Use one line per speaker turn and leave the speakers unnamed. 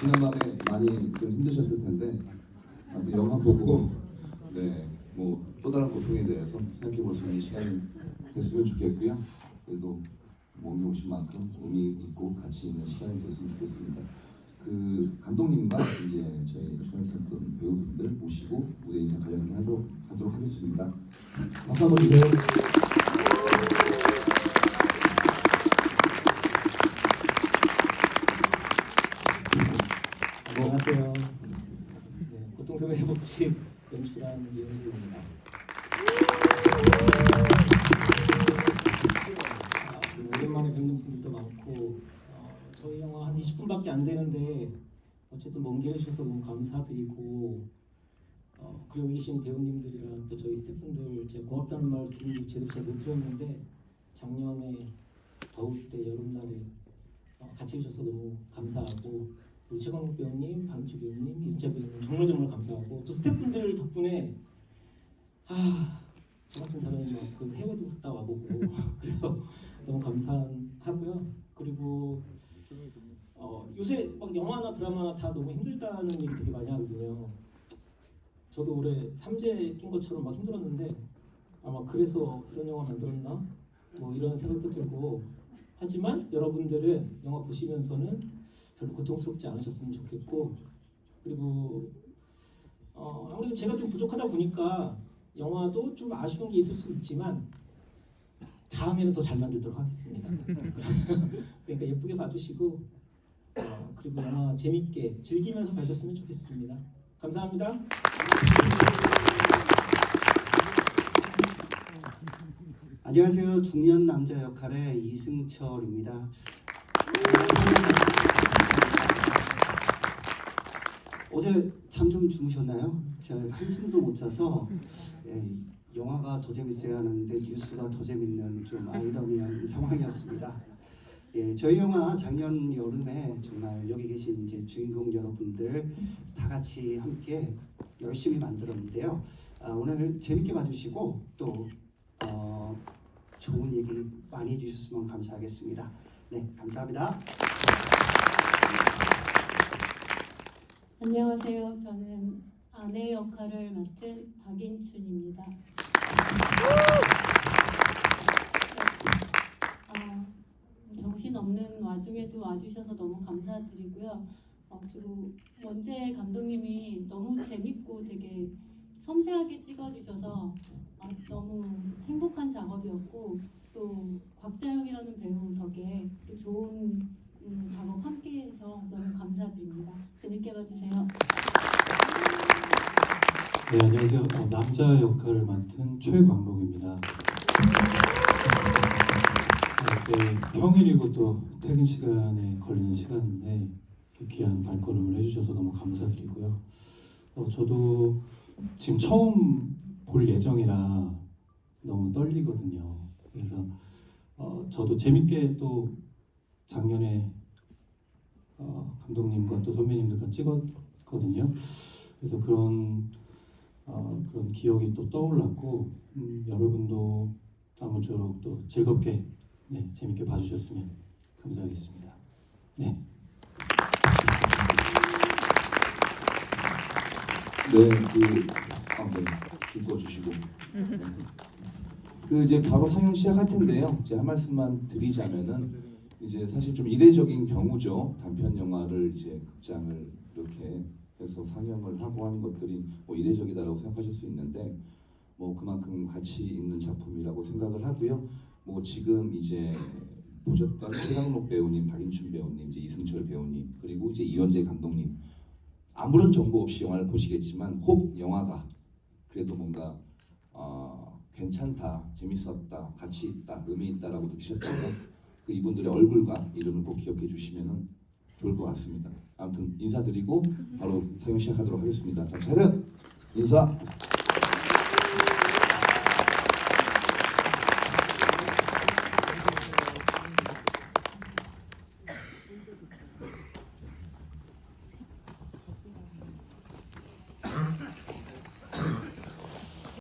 지난번에 많이 좀 힘드셨을 텐데 아무튼 영화 보고 네 뭐 또 다른 고통에 대해서 생각해 볼 수 있는 시간이 됐으면 좋겠고요. 그래도 몸이 오신 만큼 의미 있고 가치 있는 시간이 됐으면 좋겠습니다. 그 감독님과 이제 저희 출연했던 배우분들 모시고 무대 인사 관련하게 하도록, 하도록 하겠습니다. 박수 한번 주세요.
네, 고통스러운 회복치 연출한 이현수입니다. 아, 그리고 오랜만에 뵙는 분들도 많고 어, 저희 영화 한 20분밖에 안 되는데 어쨌든 먼 길 해주셔서 너무 감사드리고 어, 그리고 계신 배우님들이랑 또 저희 스태프분들 제가 고맙다는 말씀 제대로 잘 못 드렸는데 작년에 더울 때 여름날에 어, 같이 해주셔서 너무 감사하고 최광욱 배우님, 방주 배우님, 이승철 배우님 정말 정말 감사하고 또 스태프분들 덕분에 아저 같은 사람이 막그 해외도 갔다 와보고 그래서 너무 감사하고요. 그리고 어, 요새 막 영화나 드라마나 다 너무 힘들다는 얘기 되게 많이 하거든요. 저도 올해 삼재 낀 것처럼 막 힘들었는데 아마 그래서 이런 영화 만들었나 뭐 이런 생각도 들고 하지만 여러분들은 영화 보시면서는 별로 고통스럽지 않으셨으면 좋겠고 그리고 어, 아무래도 제가 좀 부족하다 보니까 영화도 좀 아쉬운 게 있을 수 있지만 다음에는 더 잘 만들도록 하겠습니다. 그러니까 예쁘게 봐주시고 어, 그리고 영화 재밌게 즐기면서 봐주셨으면 좋겠습니다. 감사합니다.
안녕하세요. 중년 남자 역할의 이승철입니다. 어제 잠 좀 주무셨나요? 제가 한숨도 못 자서 예, 영화가 더 재밌어야 하는데 뉴스가 더 재밌는 좀 아이러니한 상황이었습니다. 예, 저희 영화 작년 여름에 정말 여기 계신 이제 주인공 여러분들 다 같이 함께 열심히 만들었는데요. 아, 오늘 재밌게 봐주시고 또 어, 좋은 얘기 많이 해주셨으면 감사하겠습니다. 네, 감사합니다.
안녕하세요. 저는 아내 역할을 맡은 박인춘입니다. 아, 정신없는 와중에도 와주셔서 너무 감사드리고요. 어, 그리고 원재 감독님이 너무 재밌고 되게 섬세하게 찍어주셔서 아, 너무 행복한 작업이었고 또 곽자영이라는 배우 덕에 또 좋은 음, 작업 함께해서 너무 감사드립니다. 재밌게 봐주세요.
네, 안녕하세요. 어, 남자 역할을 맡은 최광록입니다. 어, 네, 평일이고 또 퇴근 시간에 걸리는 시간인데 귀한 발걸음을 해주셔서 너무 감사드리고요. 어, 저도 지금 처음 볼 예정이라 너무 떨리거든요. 그래서 어, 저도 재밌게 또 작년에 어, 감독님과 또 선배님들과 찍었거든요. 그래서 그런 어, 그런 기억이 또 떠올랐고 음, 여러분도 아무쪼록 또 즐겁게 네, 재밌게 봐주셨으면 감사하겠습니다. 네.
네, 그, 아, 네, 줄거 주시고. 네. 그 이제 바로 상영 시작할 텐데요. 제가 한 말씀만 드리자면은 이제 사실 좀 이례적인 경우죠. 단편 영화를 이제 극장을 이렇게 해서 상영을 하고 하는 것들이 뭐 이례적이다라고 생각하실 수 있는데 뭐 그만큼 가치 있는 작품이라고 생각을 하고요. 뭐 지금 이제 보셨던 최강록 배우님, 박인춘 배우님, 이제 이승철 배우님, 그리고 이제 이현재 감독님 아무런 정보 없이 영화를 보시겠지만 혹 영화가 그래도 뭔가 어, 괜찮다, 재밌었다, 가치 있다, 의미 있다라고 느끼셨다면 그 이분들의 얼굴과 이름을 꼭 기억해 주시면 좋을 것 같습니다. 아무튼 인사드리고 바로 사용 시작하도록 하겠습니다. 자, 차렷 인사.